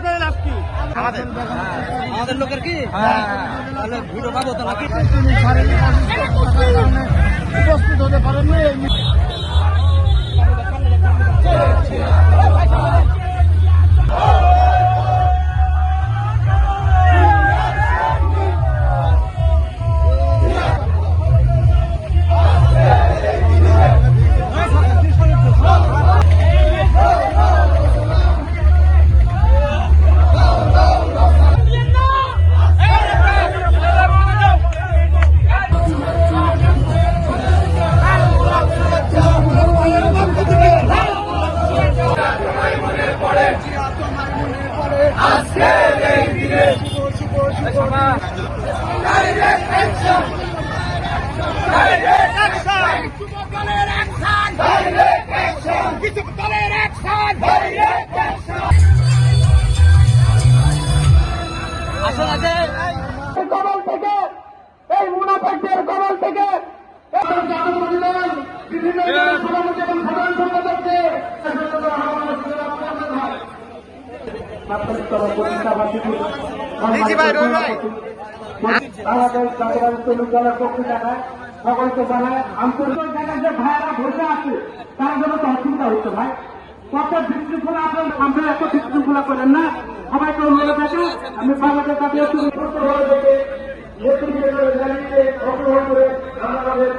লাভ কি? আমাদের। আমাদের লোকের কি? তাহলে ভিডিও পাবো তো নাকি? উপস্থিত হতে অসুস্থতার হতে পারেননি এই আসলে আছে কবল থেকে এই মুনাফেকদের কবল থেকে বিভিন্ন সভাপতি এবং সাধারণ সম্পাদককে জি থেকে সকলকে জানায় আন্তর্জাতিক জায়গায় যে ভাইয়েরা বসে আছে তার জন্য তো অসুবিধা হচ্ছে ভাই। কত বিশৃঙ্খলা আপনার আমরা এত বিশৃঙ্খলা করেন না। সবাইকে অনুরোধ আছে আমি বাংলাদেশ জাতীয় শ্রমিক দল থেকে নেতৃত্বে জানিয়ে অংশগ্রহণ করে আমাদের